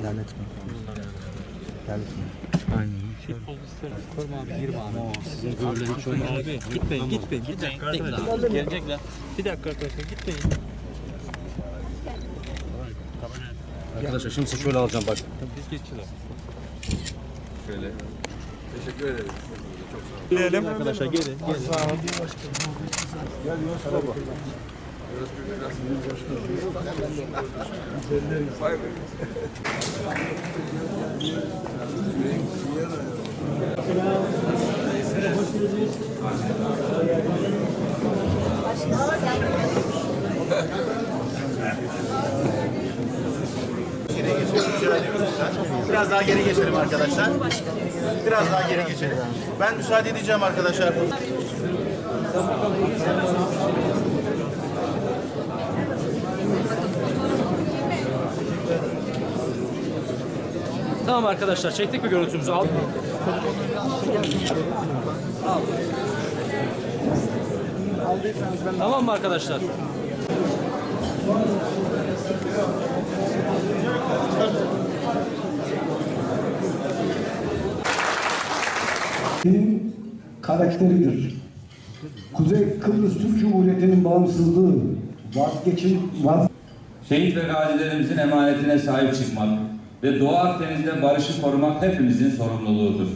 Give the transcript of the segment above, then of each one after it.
İlerletme. İlerletme. Aynen. Korma abi girme abi. Sizin goller hiç olmaz. Gitmeyin gitmeyin gitmeyin. Bekle. Gelecekler. Bir dakika arkadaşlar gitmeyin. Arkadaşlar şimdi size şöyle alacağım bak. Biz geçiyorlar. Arkadaşlar gelin. gelin. Biraz daha geri geçelim arkadaşlar. Biraz daha geri geçelim. Ben müsaade edeceğim arkadaşlar. Tamam arkadaşlar çektik mi görüntümüzü? Al. Al. Tamam mı arkadaşlar? Benim karakteridir. Kuzey Kıbrıs Türk Cumhuriyeti'nin bağımsızlığı vazgeçin, vaz Şehit ve gazilerimizin emanetine sahip çıkmak ve Doğu Akdeniz'de barışı korumak hepimizin sorumluluğudur.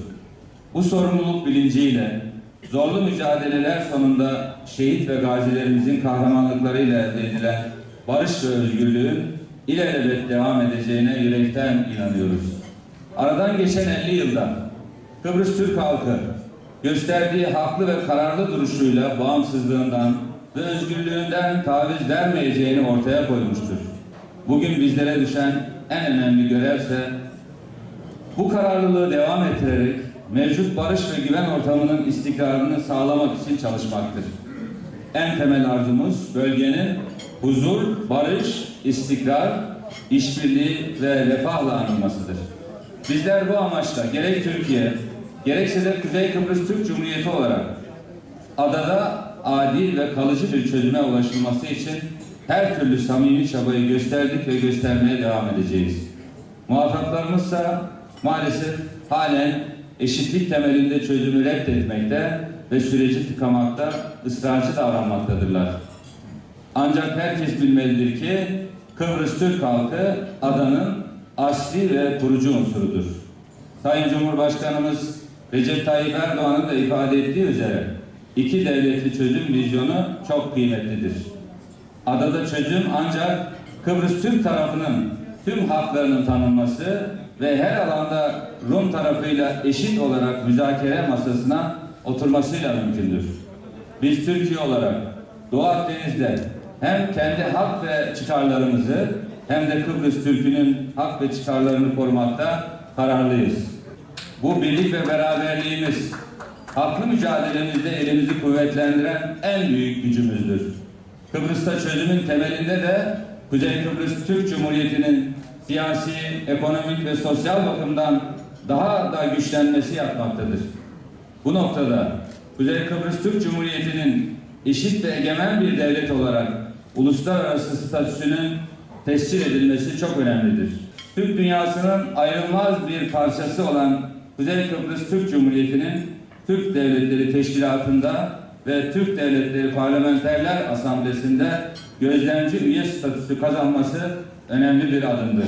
Bu sorumluluk bilinciyle zorlu mücadeleler sonunda şehit ve gazilerimizin kahramanlıklarıyla elde edilen barış ve özgürlüğün ilelebet devam edeceğine yürekten inanıyoruz. Aradan geçen 50 yılda Kıbrıs Türk halkı gösterdiği haklı ve kararlı duruşuyla bağımsızlığından ve özgürlüğünden taviz vermeyeceğini ortaya koymuştur. Bugün bizlere düşen en önemli görevse bu kararlılığı devam ettirerek mevcut barış ve güven ortamının istikrarını sağlamak için çalışmaktır. En temel arzumuz bölgenin huzur, barış, istikrar, işbirliği ve refahla anılmasıdır. Bizler bu amaçla gerek Türkiye, gerekse de Kuzey Kıbrıs Türk Cumhuriyeti olarak adada adil ve kalıcı bir çözüme ulaşılması için her türlü samimi çabayı gösterdik ve göstermeye devam edeceğiz. Muhataplarımızsa maalesef halen eşitlik temelinde çözümü reddetmekte ve süreci tıkamakta ısrarcı davranmaktadırlar. Ancak herkes bilmelidir ki Kıbrıs Türk halkı adanın asli ve kurucu unsurudur. Sayın Cumhurbaşkanımız Recep Tayyip Erdoğan'ın da ifade ettiği üzere iki devletli çözüm vizyonu çok kıymetlidir. Adada çözüm ancak Kıbrıs Türk tarafının tüm haklarının tanınması ve her alanda Rum tarafıyla eşit olarak müzakere masasına oturmasıyla mümkündür. Biz Türkiye olarak Doğu Akdeniz'de hem kendi hak ve çıkarlarımızı hem de Kıbrıs Türk'ünün hak ve çıkarlarını korumakta kararlıyız. Bu birlik ve beraberliğimiz haklı mücadelemizde elimizi kuvvetlendiren en büyük gücümüzdür. Kıbrıs'ta çözümün temelinde de Kuzey Kıbrıs Türk Cumhuriyeti'nin siyasi, ekonomik ve sosyal bakımdan daha da güçlenmesi yapmaktadır. Bu noktada Kuzey Kıbrıs Türk Cumhuriyeti'nin eşit ve egemen bir devlet olarak uluslararası statüsünün tescil edilmesi çok önemlidir. Türk dünyasının ayrılmaz bir parçası olan Kuzey Kıbrıs Türk Cumhuriyeti'nin Türk Devletleri Teşkilatı'nda ve Türk Devletleri Parlamenterler Asamblesi'nde gözlemci üye statüsü kazanması önemli bir adımdır.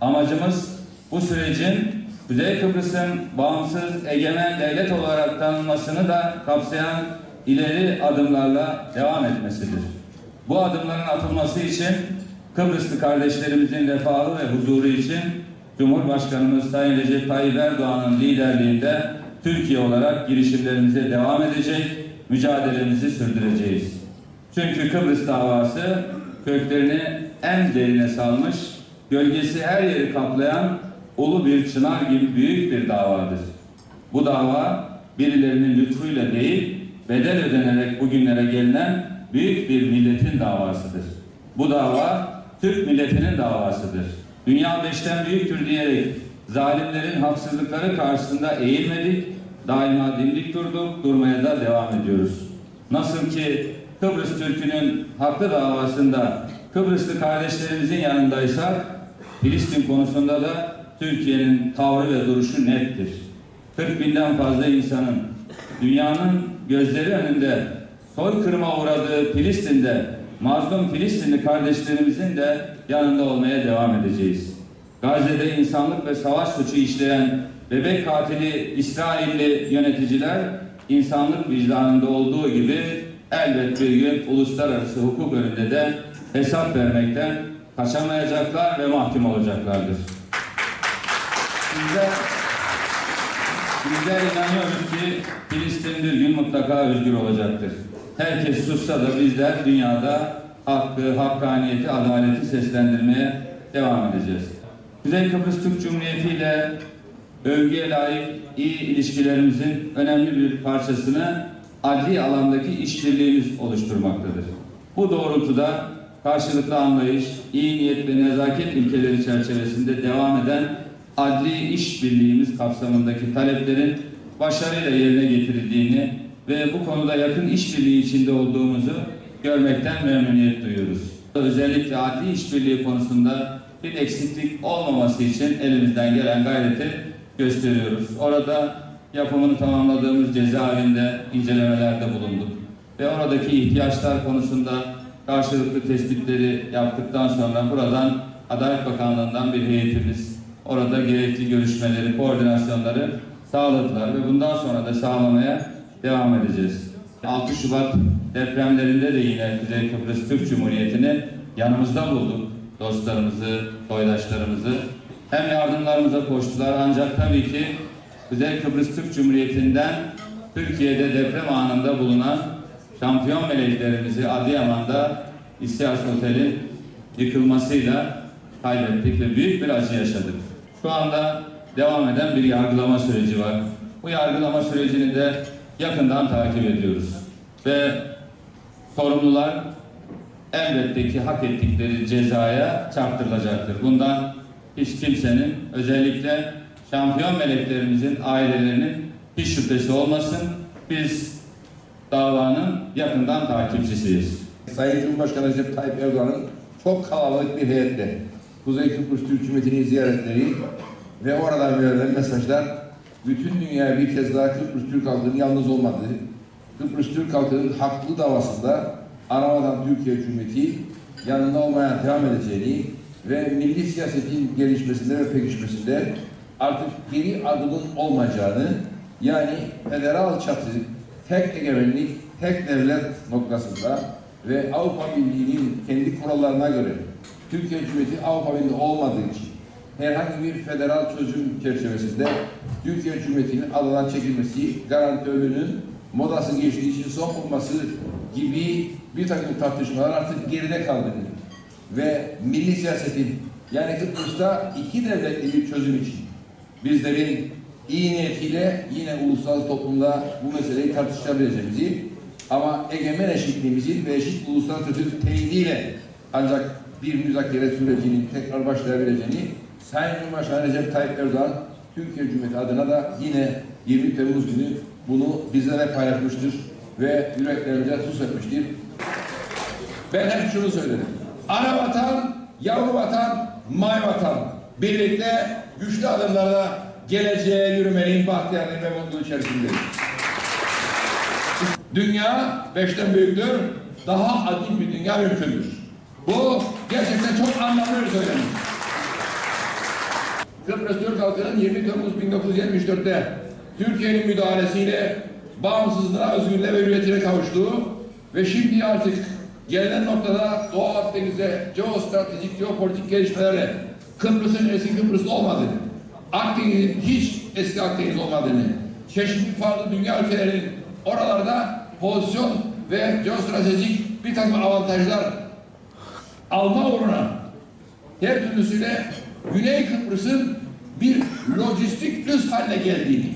Amacımız bu sürecin Kuzey Kıbrıs'ın bağımsız egemen devlet olarak tanınmasını da kapsayan ileri adımlarla devam etmesidir. Bu adımların atılması için Kıbrıslı kardeşlerimizin refahı ve huzuru için Cumhurbaşkanımız Sayın Recep Tayyip Erdoğan'ın liderliğinde Türkiye olarak girişimlerimize devam edecek, mücadelemizi sürdüreceğiz. Çünkü Kıbrıs davası köklerini en derine salmış, gölgesi her yeri kaplayan ulu bir çınar gibi büyük bir davadır. Bu dava birilerinin lütfuyla değil, bedel ödenerek bugünlere gelinen büyük bir milletin davasıdır. Bu dava Türk milletinin davasıdır. Dünya beşten büyüktür diyerek zalimlerin haksızlıkları karşısında eğilmedik, daima dimdik durduk, durmaya da devam ediyoruz. Nasıl ki Kıbrıs Türk'ünün haklı davasında Kıbrıslı kardeşlerimizin yanındaysak, Filistin konusunda da Türkiye'nin tavrı ve duruşu nettir. 40 binden fazla insanın dünyanın gözleri önünde soykırıma uğradığı Filistin'de mazlum Filistinli kardeşlerimizin de yanında olmaya devam edeceğiz. Gazze'de insanlık ve savaş suçu işleyen bebek katili İsrailli yöneticiler insanlık vicdanında olduğu gibi elbet bir gün uluslararası hukuk önünde de hesap vermekten kaçamayacaklar ve mahkum olacaklardır. Bizler, bizler inanıyoruz ki Filistin bir gün mutlaka özgür olacaktır. Herkes sussa da bizler dünyada hakkı, hakkaniyeti, adaleti seslendirmeye devam edeceğiz. Kuzey Kıbrıs Türk Cumhuriyeti ile övgüye layık iyi ilişkilerimizin önemli bir parçasını adli alandaki işbirliğimiz oluşturmaktadır. Bu doğrultuda karşılıklı anlayış, iyi niyet ve nezaket ilkeleri çerçevesinde devam eden adli işbirliğimiz kapsamındaki taleplerin başarıyla yerine getirildiğini ve bu konuda yakın işbirliği içinde olduğumuzu görmekten memnuniyet duyuyoruz. Özellikle adli işbirliği konusunda bir eksiklik olmaması için elimizden gelen gayreti gösteriyoruz. Orada yapımını tamamladığımız cezaevinde incelemelerde bulunduk. Ve oradaki ihtiyaçlar konusunda karşılıklı tespitleri yaptıktan sonra buradan Adalet Bakanlığı'ndan bir heyetimiz orada gerekli görüşmeleri, koordinasyonları sağladılar ve bundan sonra da sağlamaya devam edeceğiz. 6 Şubat depremlerinde de yine Kuzey Kıbrıs Türk Cumhuriyeti'ni yanımızda bulduk. Dostlarımızı, soydaşlarımızı. Hem yardımlarımıza koştular ancak tabii ki Kuzey Kıbrıs Türk Cumhuriyeti'nden Türkiye'de deprem anında bulunan şampiyon meleklerimizi Adıyaman'da İstihyas Otel'in yıkılmasıyla kaybettik ve büyük bir acı yaşadık. Şu anda devam eden bir yargılama süreci var. Bu yargılama sürecini de yakından takip ediyoruz. Ve sorumlular elbette ki hak ettikleri cezaya çarptırılacaktır. Bundan hiç kimsenin özellikle şampiyon meleklerimizin ailelerinin hiç şüphesi olmasın. Biz davanın yakından takipçisiyiz. Sayın Cumhurbaşkanı Recep Tayyip Erdoğan'ın çok kalabalık bir heyetle Kuzey Kıbrıs Türk Cumhuriyeti'ni ziyaretleri ve oradan verilen mesajlar bütün dünyaya bir kez daha Kıbrıs Türk halkının yalnız olmadığı, Kıbrıs Türk halkının haklı davasında aramadan Türkiye Cumhuriyeti yanında olmaya devam edeceğini ve milli siyasetin gelişmesinde ve pekişmesinde artık geri adımın olmayacağını yani federal çatı, tek egemenlik, tek devlet noktasında ve Avrupa Birliği'nin kendi kurallarına göre Türkiye Cumhuriyeti Avrupa Birliği olmadığı için herhangi bir federal çözüm çerçevesinde Türkiye Cumhuriyeti'nin adadan çekilmesi, garantörlüğünün modası geçtiği için son bulması gibi bir takım tartışmalar artık geride kaldığını ve milli siyasetin yani Kıbrıs'ta iki devletli bir çözüm için bizlerin iyi niyetiyle yine ulusal toplumda bu meseleyi tartışabileceğimizi ama egemen eşitliğimizin ve eşit uluslararası hukuk teyidiyle ancak bir müzakere sürecinin tekrar başlayabileceğini Sayın Cumhurbaşkanı Recep Tayyip Erdoğan Türkiye Cumhuriyeti adına da yine 20 Temmuz günü bunu bizlere paylaşmıştır ve yüreklerimize sus etmiştir. Ben hep şunu söylerim. Ana vatan, yavru vatan, may vatan. Birlikte güçlü adımlarla geleceğe yürümenin bahtiyarlığı ve mutluluğu içerisindeyiz. Dünya beşten büyüktür. Daha adil bir dünya mümkündür. Bu gerçekten çok anlamlı bir söylem. Kıbrıs Türk halkının 20 Temmuz 1974'te Türkiye'nin müdahalesiyle bağımsızlığına, özgürlüğe ve hürriyetine kavuştuğu ve şimdi artık gelinen noktada Doğu Akdeniz'de jeostratejik, jeopolitik gelişmelerle Kıbrıs'ın eski Kıbrıs olmadığını, Akdeniz'in hiç eski Akdeniz olmadığını, çeşitli farklı dünya ülkelerinin oralarda pozisyon ve jeostratejik bir takım avantajlar alma uğruna her türlüsüyle Güney Kıbrıs'ın bir lojistik üs haline geldiğini,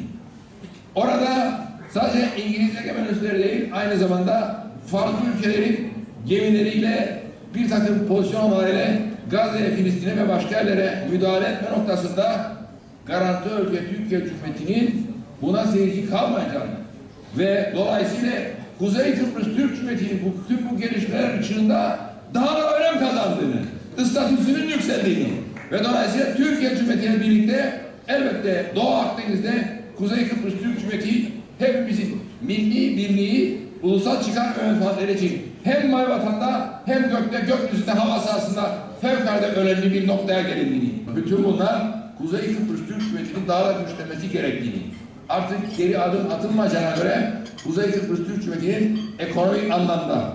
orada sadece İngiliz egemen değil, aynı zamanda farklı ülkelerin gemileriyle bir takım pozisyon almalarıyla Gazze'ye, Filistin'e ve başka yerlere müdahale etme noktasında garanti ülke Türkiye Cumhuriyeti'nin buna seyirci kalmayacağını ve dolayısıyla Kuzey Kıbrıs Türk Cumhuriyeti'nin bu, tüm bu gelişmeler ışığında daha da önem kazandığını, statüsünün yükseldiğini Ve dolayısıyla Türkiye Cumhuriyeti ile birlikte elbette Doğu Akdeniz'de Kuzey Kıbrıs Türk Cumhuriyeti hepimizin milli birliği, ulusal çıkar ve menfaatleri için hem vatanda hem gökte gökyüzünde hava sahasında fevkalade önemli bir noktaya gelindiğini, bütün bunlar Kuzey Kıbrıs Türk Cumhuriyeti'nin daha da güçlenmesi gerektiğini, artık geri adım atılmayacağına göre Kuzey Kıbrıs Türk Cumhuriyeti'nin ekonomik anlamda,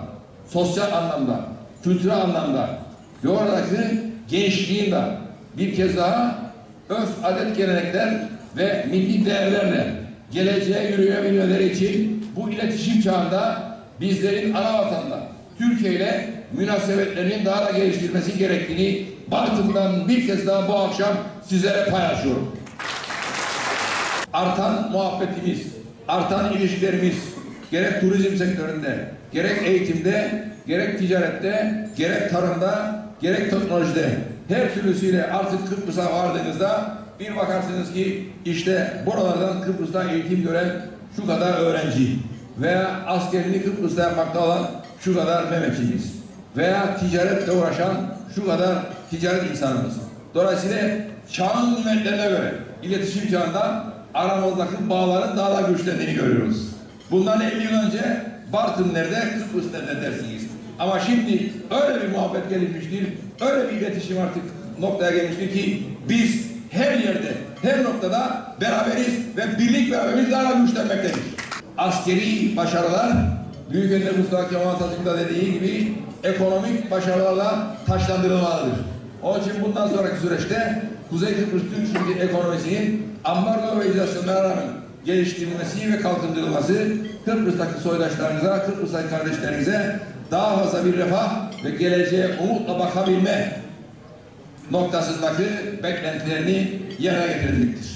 sosyal anlamda, kültürel anlamda ve oradaki gençliğin bir kez daha örf, adet, gelenekler ve milli değerlerle geleceğe yürüyebilmeleri için bu iletişim çağında bizlerin ana vatanda Türkiye ile münasebetlerinin daha da geliştirmesi gerektiğini Bartın'dan bir kez daha bu akşam sizlere paylaşıyorum. Artan muhabbetimiz, artan ilişkilerimiz gerek turizm sektöründe, gerek eğitimde, gerek ticarette, gerek tarımda, gerek teknolojide her türlüsüyle artık Kıbrıs'a vardığınızda bir bakarsınız ki işte buralardan Kıbrıs'ta eğitim gören şu kadar öğrenci veya askerini Kıbrıs'ta yapmakta olan şu kadar Mehmetçimiz veya ticaretle uğraşan şu kadar ticaret insanımız. Dolayısıyla çağın nimetlerine göre iletişim çağında aramızdaki bağların daha da güçlendiğini görüyoruz. Bundan 50 yıl önce Bartın nerede, Kıbrıs nerede dersiniz. Ama şimdi öyle bir muhabbet gelişmiştir, öyle bir iletişim artık noktaya gelmiştir ki biz her yerde, her noktada beraberiz ve birlik beraberimiz daha da güçlenmektedir. Askeri başarılar, Büyük Ender Mustafa Kemal Atatürk'ün de dediği gibi ekonomik başarılarla taşlandırılmalıdır. Onun için bundan sonraki süreçte Kuzey Kıbrıs Türk Cumhuriyeti ekonomisinin ambargo ve izolasyonlara rağmen geliştirilmesi ve kalkındırılması Kıbrıs'taki soydaşlarımıza, Kıbrıs'taki kardeşlerimize daha fazla bir refah ve geleceğe umutla bakabilme noktasındaki beklentilerini yerine getirecektir.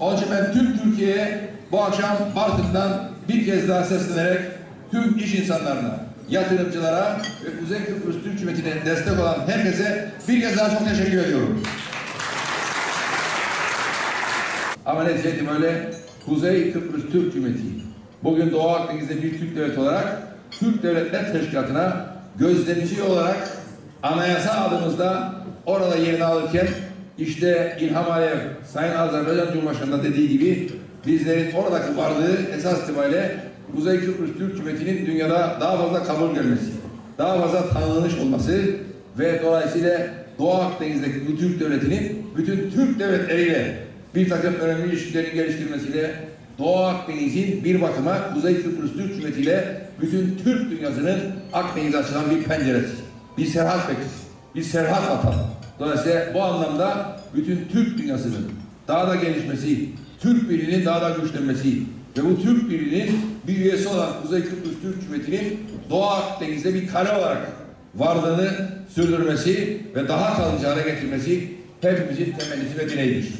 Onun için ben tüm Türkiye'ye bu akşam Bartın'dan bir kez daha seslenerek tüm iş insanlarına, yatırımcılara ve Kuzey Kıbrıs Türk Cumhuriyeti'ne destek olan herkese bir kez daha çok teşekkür ediyorum. Ama neticede itibariyle Kuzey Kıbrıs Türk Cumhuriyeti bugün Doğu Akdeniz'de bir Türk devleti olarak Türk Devletler Teşkilatı'na gözlemci olarak anayasa adımızda orada yerini alırken işte İlham Aliyev, Sayın Azerbaycan Cumhurbaşkanı'nda dediği gibi bizlerin oradaki varlığı esas itibariyle Kuzey Kıbrıs Türk Cumhuriyeti'nin dünyada daha fazla kabul görmesi, daha fazla tanınmış olması ve dolayısıyla Doğu Akdeniz'deki bu Türk devletinin bütün Türk devletleriyle bir takım önemli ilişkilerin geliştirmesiyle Doğu Akdeniz'in bir bakıma Kuzey Kıbrıs Türk Cumhuriyeti ile bütün Türk dünyasının Akdeniz'e açılan bir penceresi, bir serhat bekçisi, bir serhat vatan. Dolayısıyla bu anlamda bütün Türk dünyasının daha da gelişmesi, Türk birliğinin daha da güçlenmesi ve bu Türk birliğinin bir üyesi olan Kuzey Kıbrıs Türk Cumhuriyeti'nin Doğu Akdeniz'de bir kale olarak varlığını sürdürmesi ve daha kalıcı hale getirmesi hepimizin temennisi ve dileğidir.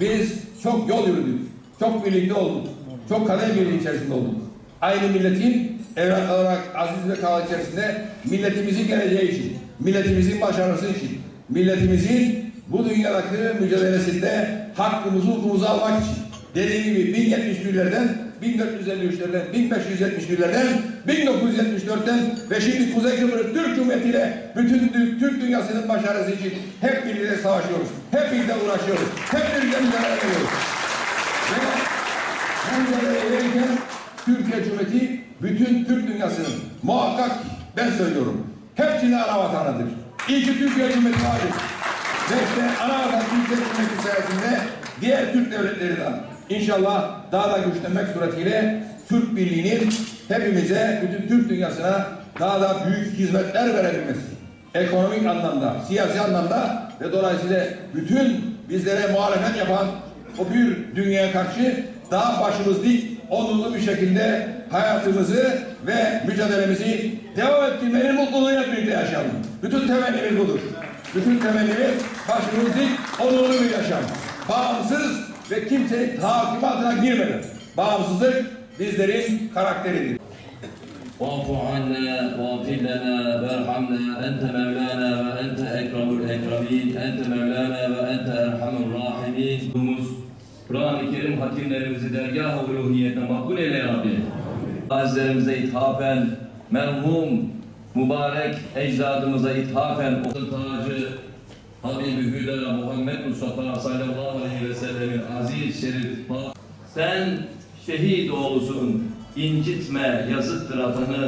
Biz çok yol yürüdük, çok birlikte olduk, çok kadeh birliği içerisinde olduk. Aynı milletin evlat olarak aziz ve kal içerisinde milletimizin geleceği için, milletimizin başarısı için, milletimizin bu dünyadaki mücadelesinde hakkımızı, hukukumuzu almak için dediğim gibi 1071'lerden 1453'lerden, 1571'lerden, 1974'ten ve şimdi Kuzey Kıbrıs Türk Cumhuriyeti ile bütün Türk, dünyasının başarısı için hep birlikte savaşıyoruz. Hep birlikte uğraşıyoruz. Hep birlikte mücadele ediyoruz. Ve bu mücadele ederken Türkiye Cumhuriyeti bütün Türk dünyasının muhakkak ben söylüyorum. Hepsinin ana vatanıdır. İyi ki Türkiye Cumhuriyeti vardır. Ve işte ana vatan Türkiye sayesinde diğer Türk devletleri de inşallah daha da güçlenmek suretiyle Türk Birliği'nin hepimize, bütün Türk dünyasına daha da büyük hizmetler verebilmesi. Ekonomik anlamda, siyasi anlamda ve dolayısıyla bütün bizlere muhalefet yapan o bir dünyaya karşı daha başımız dik, onurlu bir şekilde hayatımızı ve mücadelemizi devam ettirmenin mutluluğuyla birlikte yaşayalım. Bütün temennimiz budur. Bütün temelimiz başımız dik, onurlu bir yaşam. Bağımsız ve kimsenin tahakküm altına girmeden. Bağımsızlık bizlerin karakteridir. Vafu anna, vafir lana, verhamna, ente mevlana ve ente ekramul ekramin, ente mevlana ve ente erhamur rahimin. Kur'an-ı Kerim hakimlerimizi dergah-ı uluhiyete makbul eyle Rabbi. Azizelerimize ithafen, merhum, mübarek ecdadımıza ithafen o tacı Habibü Hüda Muhammed Mustafa sallallahu aleyhi ve sellemin aziz şerif. Sen şehit oğlusun, incitme yazıktır atanı.